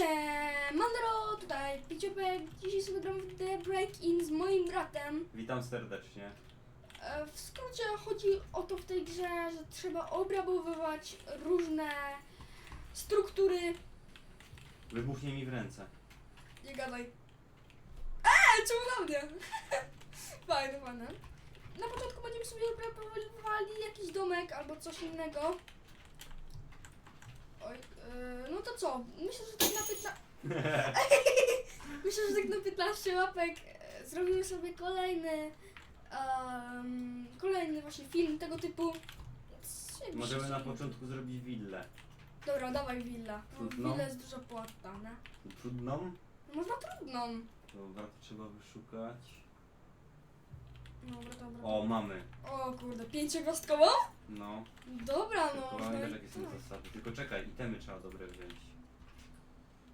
Siemandero, tutaj Piciopek. Dzisiaj sobie gram w The Break-In z moim bratem. Witam serdecznie. E, W skrócie chodzi o to w tej grze, że trzeba obrabowywać różne struktury. Wybuchnie mi w ręce. Nie gadaj. Eee, czemu na mnie? fajne, fajne. Na początku będziemy sobie obrabowywali jakiś domek albo coś innego. Oj, e, no to co? Myślę, że tak na 15... Myślę, że tak na 15 łapek e, zrobimy sobie kolejny em, kolejny właśnie film tego typu. Więc Możemy na początku zrobić willę. Dobra, dawaj willa. No, Trudno? Willa jest dużo płatna? Trudną? Można trudną. Dobra, to trzeba wyszukać. Dobra, dobra. O, mamy. O kurde, pięciogwiazdkową? No. Dobra, no. Tylko no i jakie są zasady. Tylko czekaj, itemy trzeba dobre wziąć.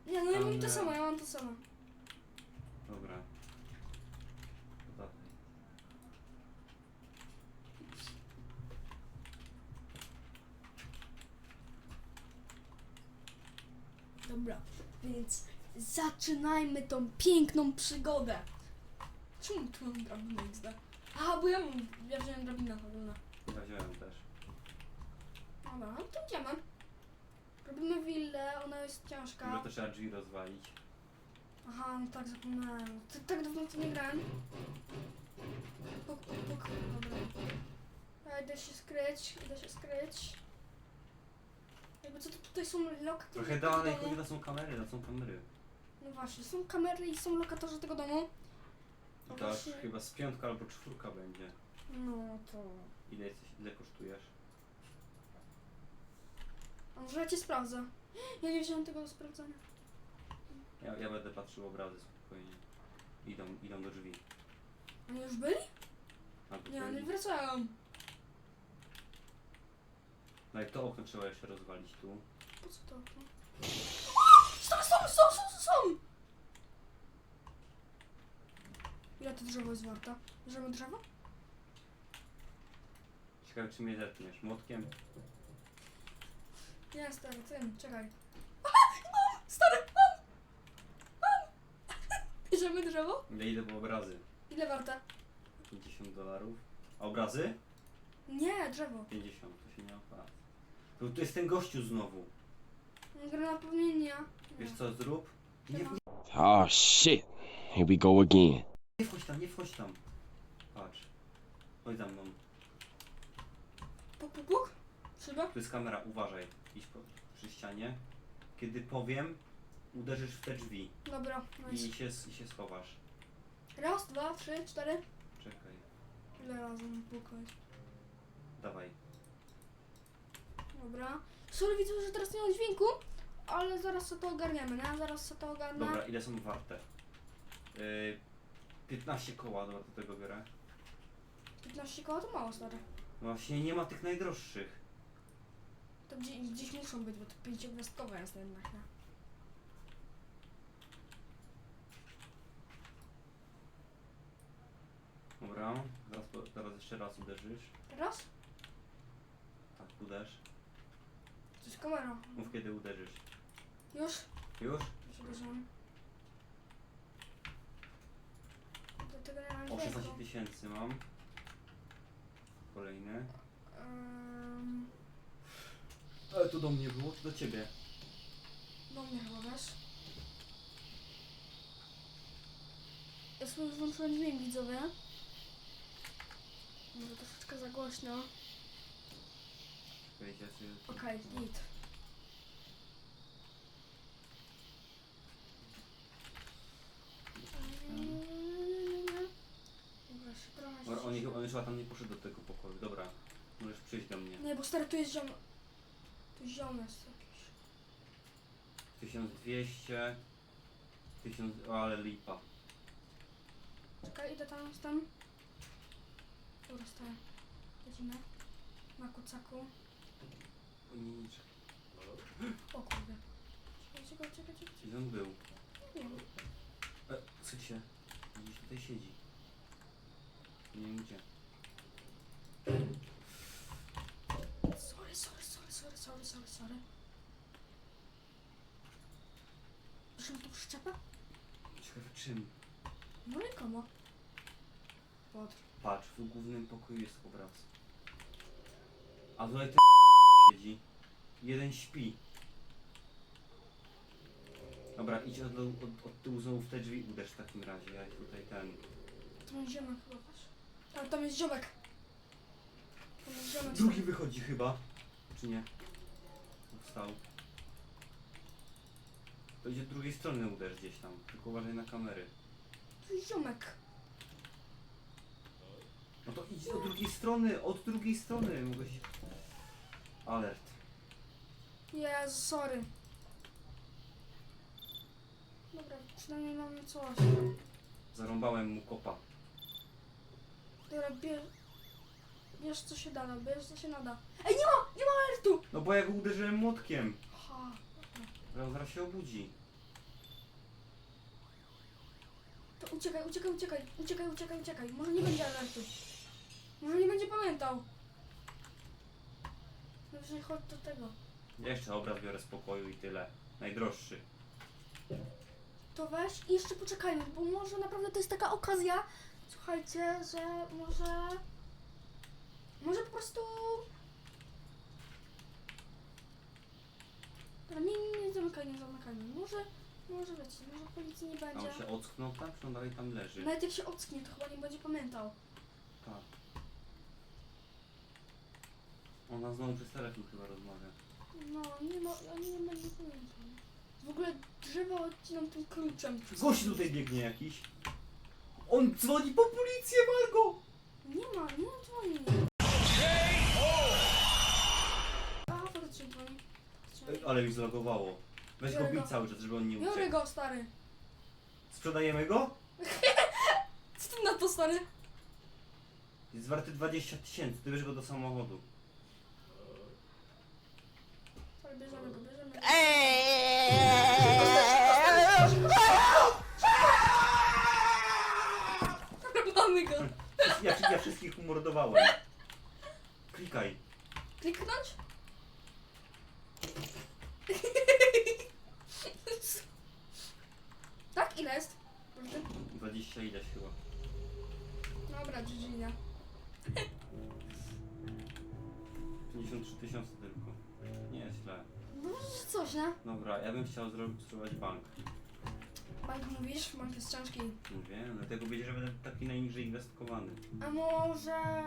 Nie, no ja mam to Ale- samo, ja mam to samo. Dobra. To dawaj. Dobra, więc zaczynajmy tą piękną przygodę. Czemu tu mam drabinę XD? Aha, bo ja mam, ja wziąłem drabinę ogólna. Dobra, no to idziemy. Robimy willę, ona jest ciężka. to trzeba drzwi rozwalić. Aha, no tak zapomniałem. Tak, tak dawno w to nie grałem. Puk, puk, puk. Dobra. Ja idę się skryć, idę się skryć. Jakby co to tutaj są lokatorzy Trochę tego dalej, domu. kurde, są kamery, to są kamery. No właśnie, są kamery i są lokatorzy tego domu. I No to aż właśnie. chyba z piątka albo czwórka będzie. No to... Ile, jesteś, ile kosztujesz? Może ja cię sprawdzę. Ja nie wziąłem tego do sprawdzania. Ja, ja będę patrzył obrazy spokojnie. Idą, idą do drzwi. Oni już byli? Albo Nie, oni byli. wracają. No i to okno trzeba jeszcze rozwalić tu. Po co to okno? Są, są, są, są, są! Ile to drzewo jest warte? Bierzemy drzewo? Ciekawe czy mnie zetniesz. Młotkiem? Nie, stary, tym, czekaj. Aha, mam! Stary, mam! Mam! Bierzemy drzewo? Ile idę po obrazy? Ile warte? 50 dolarów. A obrazy? Nie, drzewo. 50, to się nie opłaca. To tu jest ten gościu znowu. Gra napomnienia. Wiesz co zrób? Nie, nie, Oh shit. Here we go again. nie wchodź tam, nie wchodź tam. Patrz. Chodź za mną. Puk, puk, puk. Szyba? Tu jest kamera, uważaj. Po, przy ścianie. Kiedy powiem, uderzysz w te drzwi Dobra, nice. i się, i się schowasz. Raz, dwa, trzy, cztery. Czekaj. Ile razy mam pukać? Dawaj. Dobra. Sorry, widzę, że teraz nie ma dźwięku, ale zaraz sobie to ogarniemy, nie? Zaraz sobie to ogarnę. Dobra, ile są warte? Yy, 15 koła, dobra, do tego biorę. 15 koła to mało, stary. No właśnie nie ma tych najdroższych. To gdzieś, gdzieś muszą być, bo to pięciogwiazdkowe jest jednak, nie? Dobra, teraz, po- teraz jeszcze raz uderzysz. Teraz? Tak, uderz. To jest kamera. Mów kiedy uderzysz. Już? Już? Przepraszam. Do tego nie mam O 16 dźwięku. tysięcy mam. Kolejny. Ale to do mnie było, to do ciebie. do mnie chyba, wiesz? Ja sobie już włączyłem dźwięk, widzowie. Może troszeczkę za głośno. Czekajcie, czy... Okej, git. Dobra, się trochę on, on chyba tam nie poszedł do tego pokoju. Dobra, możesz przyjść do mnie. Nie, bo stary, tu jest ziom... Tu ziom jest jakiś. 1200... 1000... O, ale lipa. Czekaj, idę tam, tam. Dobra, stoję. Lecimy. Na kucaku. O nie, nie, czekaj. O kurde. Czekaj, czekaj, czekaj, czekaj. Gdzie on był? Nie wiem. E, syć się. Gdzieś tutaj siedzi. Nie wiem gdzie. Sorry, sorry, sorry, na to przyczepę? Ciekawe czym? No nikomu. Patrz. Patrz, w głównym pokoju jest obraz. A tutaj ten siedzi. Jeden śpi. Dobra, idź od, od, od tyłu znowu w te drzwi uderz w takim razie. Ja tutaj ten. Tam jest ziomek chyba, patrz. Ale tam jest ziomek. Tam jest ziomek. Drugi wychodzi chyba. Czy nie? To idzie od drugiej strony uderz gdzieś tam. Tylko uważaj na kamery. Jest ziomek. No to idź od drugiej strony, od drugiej strony. Mogłeś... Alert. Jezu, sorry. Dobra, przynajmniej mamy coś. Zarąbałem mu kopa. Dobra, bierz... Bierz co się da, no, bierz co się nada. Ej, nie ma! Nie ma alertu! No bo ja go uderzyłem młotkiem. Ha. Zaraz zaraz się obudzi. To uciekaj, uciekaj, uciekaj, uciekaj, uciekaj, uciekaj. Może nie będzie alertu. Może nie będzie pamiętał. Dobrze, chodź do tego. Ja jeszcze obraz biorę z pokoju i tyle. Najdroższy. To weź i jeszcze poczekajmy, bo może naprawdę to jest taka okazja, słuchajcie, że może... Może po prostu... Dobra, nie, nie, nie zamykaj, nie zamykaj. Może, może wiecie, może policji nie A będzie. on się ocknął tam, czy on dalej tam leży? Nawet jak się ocknie, to chyba nie będzie pamiętał. Tak. Ona znowu przez telefon chyba rozmawia. No, nie ma, ja nie będzie pamiętał. W ogóle drzewo odcinam tym kluczem. Gość tutaj biegnie jakiś. On dzwoni po policję, Margo! Nie ma, nie ma dzwoni. A, faktycznie dzwoni. Ej, Ale mi zlogowało. Weź go Biorę bij go. cały czas, żeby on nie Biorę uciekł. go, stary. Sprzedajemy go? Co ty na to, stary? Jest warty 20 tysięcy, ty bierz go do samochodu. Stary, bierzemy go, bierzemy go. Mamy go. Ja, ja wszystkich umordowałem. Klikaj. Kliknąć? tak? Ile jest? Proszę. 20 ileś chyba. Dobra, nie? 53 tysiące tylko. Nie jest źle. No coś, nie? Dobra, ja bym chciał zrobić, spróbować bank. Bank mówisz? Bank jest ciężki. Mówię, dlatego wiedzieć, że będę taki najniżej inwestowany. A może...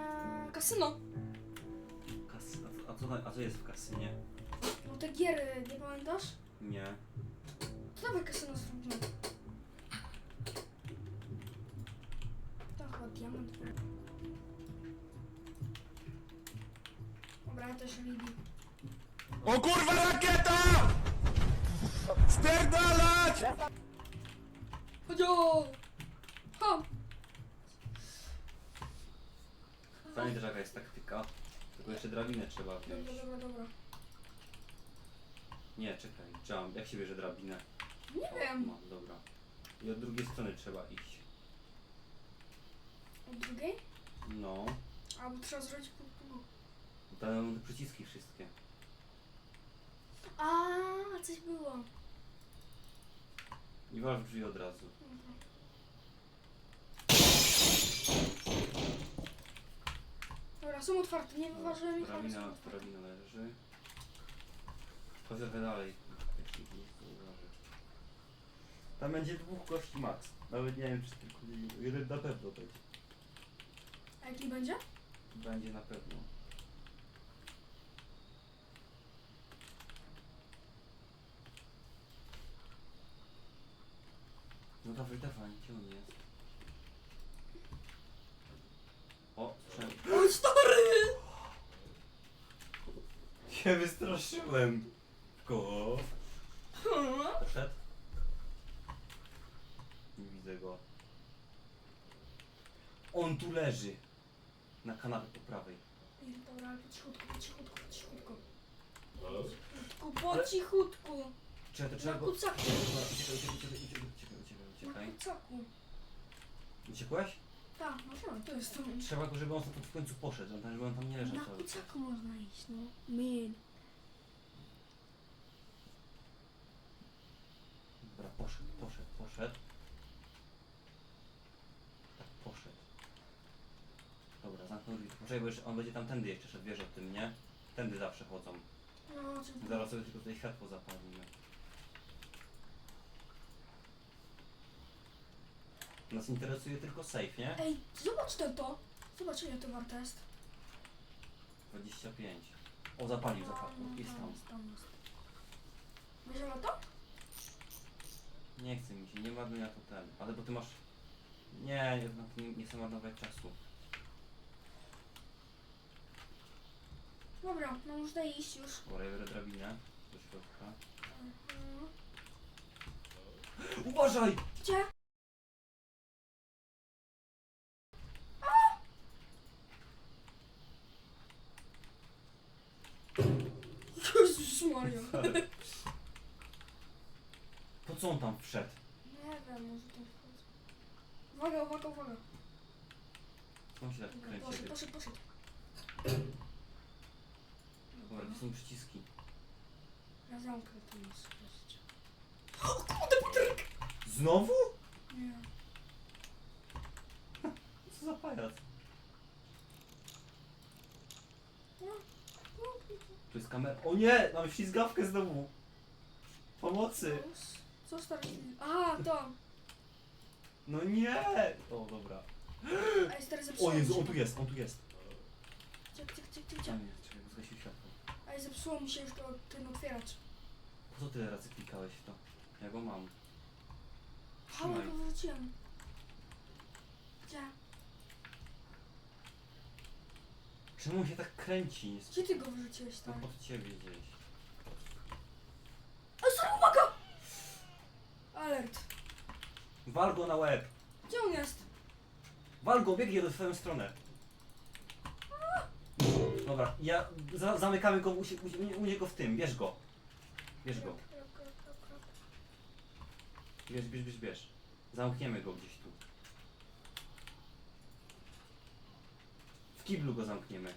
kasyno? Kas a, co, a co jest w kasynie? No te giery, nie pamiętasz? Nie. To dawaj kasyno zrobimy. To chyba diament. Dobra, ja też Lili. O kurwa rakieta! Spierdalać! Chodź o! Ho! Fajnie też jaka jest taktyka. Tylko jeszcze drabinę trzeba wziąć. Dobra, dobra, dobra. Nie, czekaj. Jump. Jak się bierze drabinę? Nie O, wiem. Mam, dobra. I od drugiej strony trzeba iść. Od drugiej? No. Albo trzeba zrobić pół. Dają te przyciski wszystkie. A, coś było. I wal w drzwi od razu. Dobra. Dobra, są otwarte, nie wyważyłem ich, ale są Drabina, otwarte. drabina leży. Dalej. Nie zauważy. Tam będzie dwóch gości max. Nawet nie wiem czy tylko jeden na pewno będzie. A jaki będzie? Będzie na pewno. No dawaj, dawaj, gdzie on jest? O, słyszałem. Oj, stary! Się wystraszyłem. Ko. Poszedł? Nie widzę go. On tu leży. Na kanapie po prawej. Ej, Dobra, ale po cichutku, po cichutku, po cichutku. Cichutku, po cichutku. Czekaj, to Na trzeba go... kucaku. Dobra, Uciekaj, uciekaj, uciekaj, uciekaj, uciekaj, Na uciekaj. kucaku. Uciekłeś? Tak, no wiem, to jest to. Trzeba go, żeby on stąd w końcu poszedł, on żeby on tam nie leżał Na cały czas. kucaku można iść, no. Man. Dobra, poszedł. Poczekaj, bo jeszcze on będzie tam tędy jeszcze szedł, wiesz o tym, nie? Tędy zawsze chodzą. No, czy... Zaraz sobie tylko tutaj światło zapalimy. Nas interesuje tylko safe, nie? Ej, zobacz to to. Zobacz ile to warte jest. 25. O, zapalił, zapalił. No, Jest tam tam. jest. Bierzemy to? Nie chce mi się, nie marnuj na to ten. Ale bo ty masz... Nie, nie, nie chcę marnować czasu. Dobra, no można iść już. Biorę drabinę do środka. Mhm. Uważaj! Gdzie? Jezus Maria. To co on tam wszedł? Nie wiem, może to wchodzi. Uwaga, uwaga, uwaga. On się tak Dobra, kręci? poszedł, poszedł, poszedł. Dobra, gdzie są przyciski? Ja zamknę to wreszcie. O kurde, Patryk! Znowu? Nie. Co za pajac? No, no, Tu jest kamera. O nie! Mam ślizgawkę znowu! Pomocy! Co stary? Aha, to. No nie! O, dobra. A jest teraz O Jezu, on tu jest, on tu jest. Cyk, cyk. Tam jest, czekaj, bo zgasił światło. Zepsuło mi się już to, ten otwieracz. Po co tyle razy klikałeś w to? Ja go mam. Halo, Trzymaj. go wróciłem. Gdzie? Czemu się tak kręci? Jest Gdzie ty go wyrzuciłeś no tam? pod ciebie gdzieś. A sorry, uwaga! Alert. Wal go na łeb! Gdzie on jest? Wal go, biegnie do twoją stronę. Dobra, ja za, zamykamy go u, sie- u, u niego w tym, bierz go. Bierz go. Bierz, bierz, bierz, bierz. Zamkniemy go gdzieś tu. W kiblu go zamkniemy.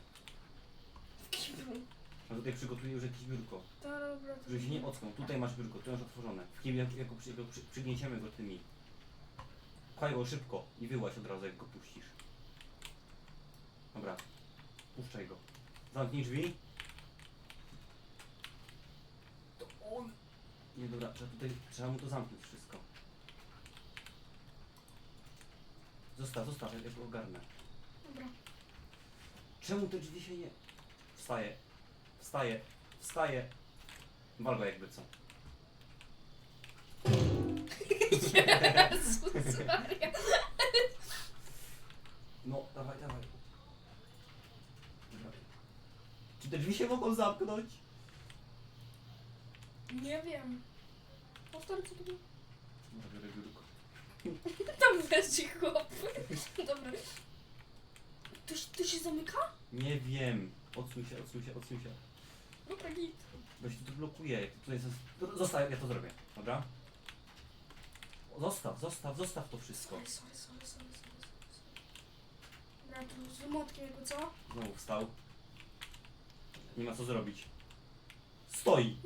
W kiblu. A tutaj przygotuję już jakieś biurko. Dobra, to Żeby się nie ocknął. Tutaj masz biurko, tu masz otworzone. W kiblu jako, jako, przy, jako przy, przygnieciemy go tymi. Pchaj go szybko i wyłaź od razu jak go puścisz. Dobra. Puszczaj go. Zamknij drzwi. To on. Nie dobra, trzeba tutaj, trzeba mu to zamknąć wszystko. Zostaw, zostaw, ja go ogarnę. Dobra. Czemu te drzwi się nie... Wstaje. Wstaje. Wstaje. Wal go jakby co. Jezus Maria. No, dawaj. Dawaj. Czy te drzwi się mogą zamknąć? Nie wiem. Powtórzę co to było? Biurko. Tam wreszcie chłop. Dobra. To, się- to się zamyka? Nie wiem. Odsuń się, odsuń się, odsuń się. Dobra, git. Bo się tu blokuje. Tutaj zos- Zostaw, ja to zrobię. Dobra? Zostaw, zostaw, zostaw to wszystko. Sorry, sorry, sorry, sorry, sorry, sorry. Dobra, tu z wymotkiem jakby co? Znowu wstał. Nie ma co zrobić. Stoi.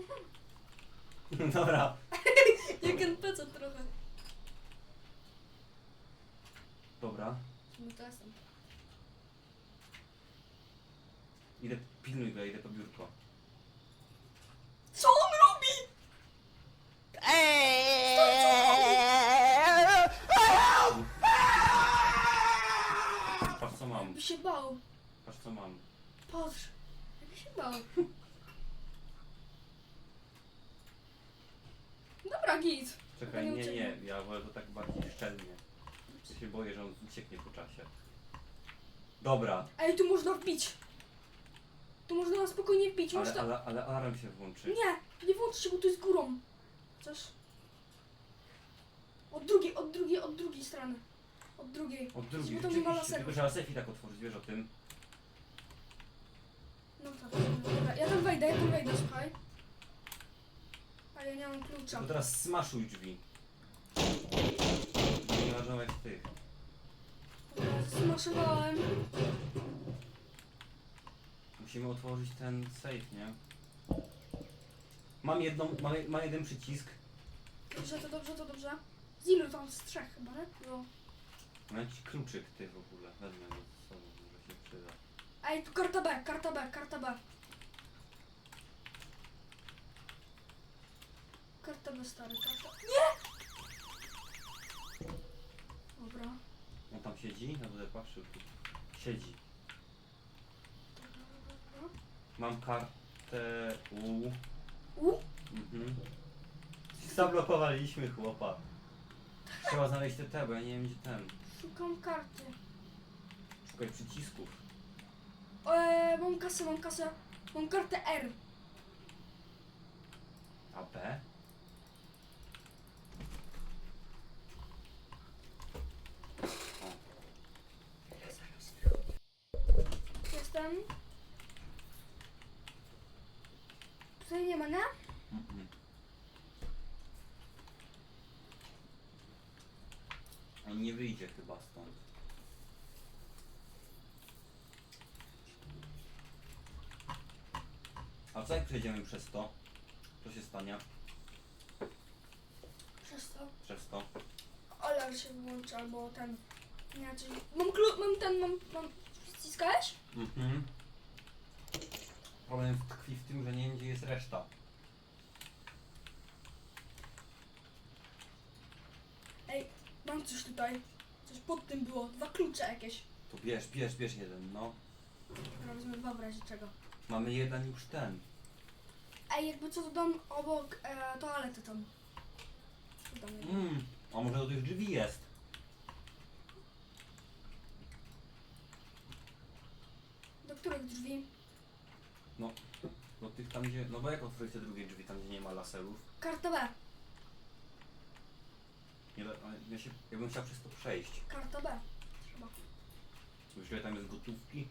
Dobra. Jak NPC trochę. Dobra. Idę, pilnuj go, idę po biurko. Co on robi? Patrz co mam, Jakby się bał. patrz co mam. Patrz. Bał. Dobra, git. Czekaj, Chyba nie nie, ja wolę to tak bardziej szczelnie. Ja się boję, że on ucieknie po czasie. Dobra, Ej, tu można wbić. Tu można na spokojnie wbić. ale, Można... ale, ale alarm się włączy. Nie, nie włączy się, bo tu jest górą. Chcesz? Od drugiej, od drugiej, od drugiej strony. Od drugiej. Od drugiej, Bo nie ma rzeczywiście, tylko trzeba tak otworzyć, wiesz o tym. No dobra. Ja tam wejdę, ja tam wejdę, słuchaj. A ja nie mam klucza. Tylko teraz smaszuj drzwi. Nie marnować tych. Dobra, Zmaszowałem. Musimy otworzyć ten safe, nie? Mam jedną, mam, mam jeden przycisk. Dobrze, to dobrze, to dobrze. Z ilu tam? Z trzech chyba, nie? No. Mam jakiś kluczyk ty w ogóle. Wezmę go z sobą, może się przyda. Ej, tu karta B, karta B, karta B. Karta B, stary, karta... Nie! Dobra. On tam siedzi? Ja będę patrzył. Siedzi. Mam kartę U. U? Mhm. Zablokowaliśmy chłopa. Trzeba znaleźć te te, bo ja nie wiem gdzie ten. Szukam karty. Szukaj przycisków. Eee, mam kasę, mam kasę. Mam kartę R. A B? Jestem. Tutaj nie ma, nie? Mhm. On nie wyjdzie chyba stąd. Co jak przejdziemy przez to? Co się stanie Przez to. przez to? Alarm się wyłączy albo ten. Nie, czyli. Mam klu, mam ten, mam. mam. Ściskałeś? Mhm. Problem tkwi w tym, że nie wiem gdzie jest reszta. Ej, mam coś tutaj. Coś pod tym było. Dwa klucze jakieś. To bierz, bierz, bierz jeden, no. Dobra, wezmę dwa w razie czego. Mamy jeden już ten. Ej, jakby co to dom obok e, toalety tam. Jeden. Mm. A może do tych drzwi jest? Do których drzwi? Do tych tam gdzie... No bo jak otworzyć te drugie drzwi tam gdzie nie ma laserów? Karta B. Nie, da- ale ja, się, ja bym chciał przez to przejść. Karta B. Trzeba. Wiesz ile tam jest gotówki?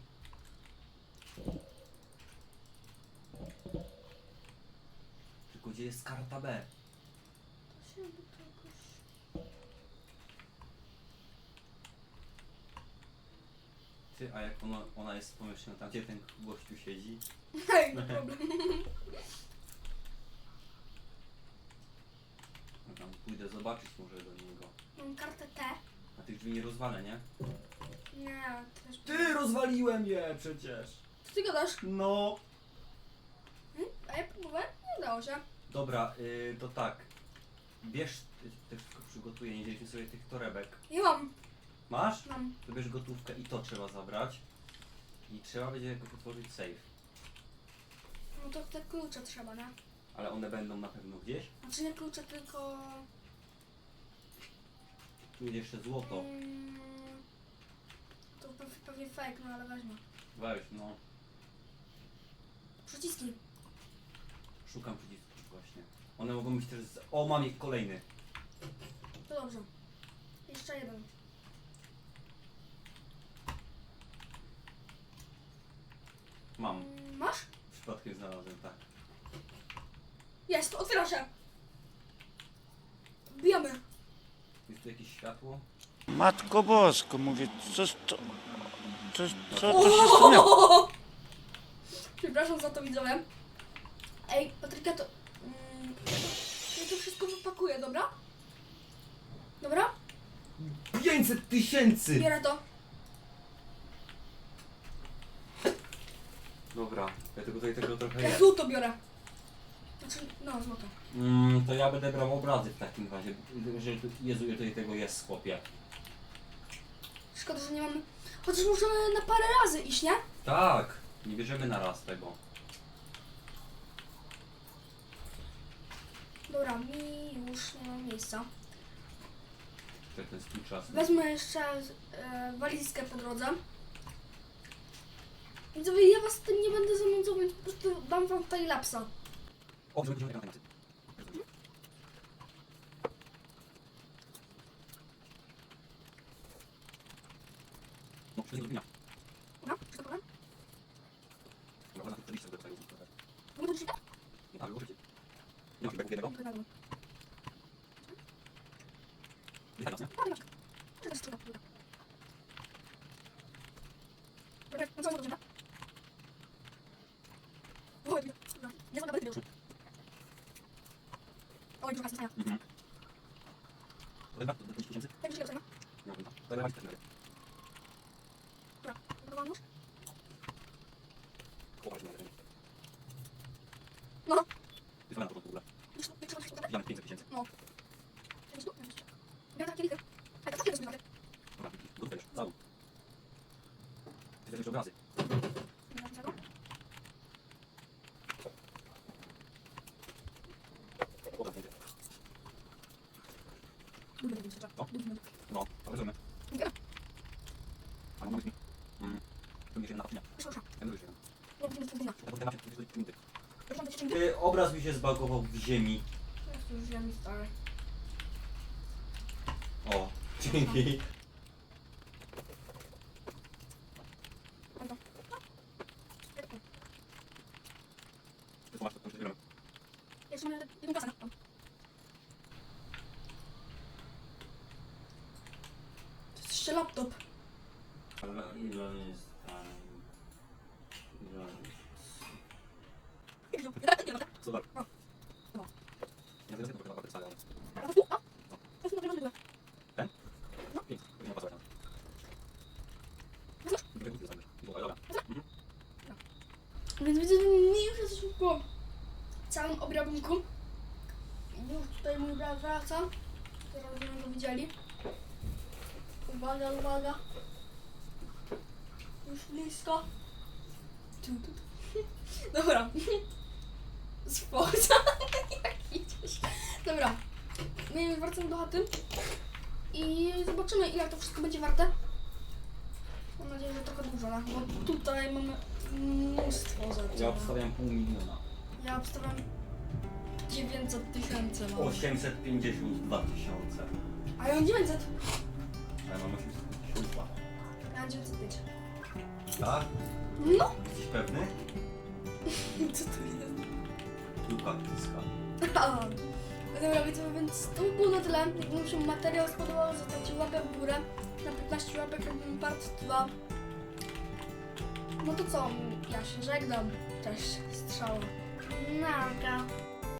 Tylko gdzie jest karta B? To się by to jakoś... Ty, a jak ona, ona jest w pomieszczeniu tam gdzie ten gościu siedzi? Hej, no problem. No tam pójdę zobaczyć może do niego. Mam kartę T. A tych drzwi nie rozwalę, nie? Nie, też... Ty rozwaliłem je przecież! Co ty gadasz? No! Hmm? A ja próbowałem? Nie udało się. Dobra, y, to tak. Bierz, y, też wszystko przygotuję, nie wzięliśmy sobie tych torebek. Nie mam. Masz? Mam. To bierz gotówkę i to trzeba zabrać. I trzeba będzie jakoś otworzyć safe. No to te klucze trzeba, nie? Ale one będą na pewno gdzieś. Znaczy nie klucze, tylko... Tu jest jeszcze złoto. Mm, to pe- pewnie fake, no ale weźmie. Weź, no. Przyciski. Szukam. One mogą być też z... O, mam ich kolejny. To dobrze. Jeszcze jeden. Mam. Mm, Masz? Przypadkiem znalazłem, tak. Jest, otwiera się. Bijamy. Jest tu jakieś światło? Matko Bosko, mówię, co, co, co, co to się stanęło? Przepraszam za to widzowie. Ej, Patryka, to... Ja to wszystko wypakuję, dobra? Dobra? 500 tysięcy! Bierę to. Dobra, ja tylko tutaj tego trochę Ja jest. złoto biorę. Znaczy, no, złoto. Mm, to ja będę brał obrazy w takim razie, że tu- Jezu, ile tutaj tego jest, chłopie. Szkoda, że nie mamy... Chociaż możemy na parę razy iść, nie? Tak, nie bierzemy na raz tego. Dobra, mi już nie ma miejsca. To ten współczasny. Wezmę jeszcze e, walizkę po drodze. Widzowie, ja was z tym nie będę zanudzał, więc po prostu dam wam timelapsa. O, żeby nie tematy. No, przez dnia. No, wszystko Dobra, na listę do tego. Mogę to czytać? Nie, ale użycie. Nie ma feedbacku jednego? Mogę tego. Nie, teraz nie. No, nie masz. Czytasz tylko. Dobra, no co nie dobrze, Oj, dobra. Nie znam nawet już. Oj, dużo kasy, Mhm. To jest bardzo, to 10 tysięcy? Tak, już nie Nie, dobra. To jest bardzo, Dobra, dobra, już? No. Ja tak kielichy. A tak kielichy zbywakę. Dobra, tutaj już, cały. Ty też obrazy. Będzie. No, to rozumiem. Ale mamy... Mm. Tu nie się na naczynia. Ja mówię się. Ja potem macie tu minuty. Y, Obraz mi się zbagował w ziemi. Już wiem, stary. O, dzięki. Ty masz taką rzecz, Jeszcze mamy jedną kasę. To jest jeszcze laptop. Ile jest tam... Jest... Super. Ja wiem, że to chyba ale... Ten? No, pięć. Nie ma buty zamierz. Dobra. Mhm. Więc widzę, nie już jesteśmy po całym obrabunku. Już tutaj mój brat wraca. Teraz będziemy go widzieli. Uwaga, uwaga. Już blisko. Tu, tu, tu. Dobra. Spokojnie. Jak idziesz. Dobra. My wracamy do chaty. I zobaczymy ile to wszystko będzie warte. Mam nadzieję, że trochę dużo, no, bo tutaj mamy mnóstwo rzeczy. Ja obstawiam pół miliona. Ja obstawiam 900 tysięcy. No. 852 tysiące. A ja mam 900. A ja mam 852. Ja mam 905. Tak? No. Jesteś pewny? Co to jest? Luka kiska. A. Dobra, widzowie, więc to by było na tyle. Jak wam się materiał spodobał, zostawcie łapę w górę. Na 15 łapek robimy part 2. No to co? Ja się żegnam. Cześć, strzała. Narka.